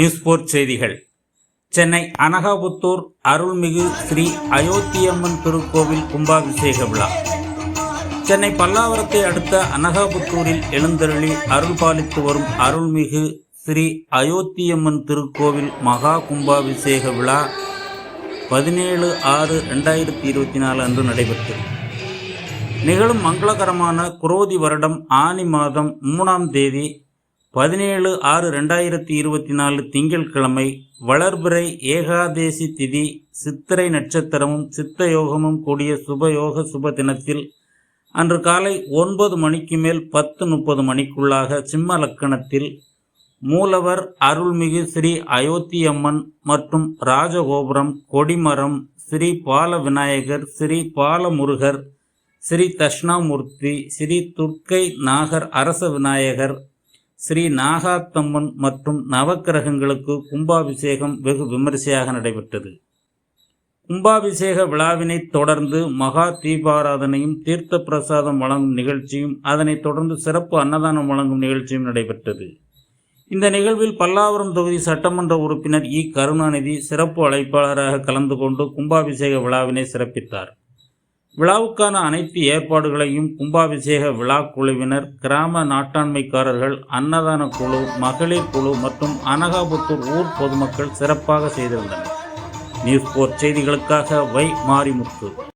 News board செய்திகள். சென்னை அனகாபுத்தூர் அருள்மிகு ஸ்ரீ அயோத்தியம்மன் திருக்கோவில் கும்பாபிஷேக விழா. சென்னை பல்லாவரத்தை அடுத்த அனகாபுத்தூரில் எழுந்தருளி அருள் பாலித்து வரும் அருள்மிகு ஸ்ரீ அயோத்தியம்மன் திருக்கோவில் மகா கும்பாபிஷேக விழா பதினேழு ஆறு ரெண்டாயிரத்தி இருபத்தி நாலு அன்று நடைபெற்றது. நிகழும் மங்களகரமான குரோதி வருடம் ஆனி மாதம் மூணாம் தேதி பதினேழு ஆறு ரெண்டாயிரத்தி இருபத்தி நாலு திங்கட்கிழமை வளர்பிறை ஏகாதேசி திதி சித்திரை நட்சத்திரமும் சித்த யோகமும் கூடிய சுபயோக சுப தினத்தில் அன்று காலை ஒன்பது மணிக்கு மேல் பத்து முப்பது மணிக்குள்ளாக சிம்ம லக்கணத்தில் மூலவர் அருள்மிகு ஸ்ரீ அயோத்தியம்மன் மற்றும் ராஜகோபுரம் கொடிமரம் ஸ்ரீ பால விநாயகர் ஸ்ரீ பாலமுருகர் ஸ்ரீ தஷ்ணாமூர்த்தி ஸ்ரீ துர்க்கை நாகர் அரச விநாயகர் ஸ்ரீ நாகாத்தம்மன் மற்றும் நவக்கிரகங்களுக்கு கும்பாபிஷேகம் வெகு விமரிசையாக நடைபெற்றது. கும்பாபிஷேக விழாவினைத் தொடர்ந்து மகா தீபாராதனையும் தீர்த்த பிரசாதம் வழங்கும் நிகழ்ச்சியும் அதனைத் தொடர்ந்து சிறப்பு அன்னதானம் வழங்கும் நிகழ்ச்சியும் நடைபெற்றது. இந்த நிகழ்வில் பல்லாவரம் தொகுதி சட்டமன்ற உறுப்பினர் இ. கருணாநிதி சிறப்பு அழைப்பாளராக கலந்து கொண்டு கும்பாபிஷேக விழாவினை சிறப்பித்தார். விழாவுக்கான அனைத்து ஏற்பாடுகளையும் கும்பாபிஷேக விழா குழுவினர் கிராம நாட்டாண்மைக்காரர்கள் அன்னதான குழு மகளிர் குழு மற்றும் அனகாபுத்தூர் ஊர் பொதுமக்கள் சிறப்பாக செய்திருந்தனர். நியூஸ் போர் செய்திகளுக்காக வை மாரிமுத்து.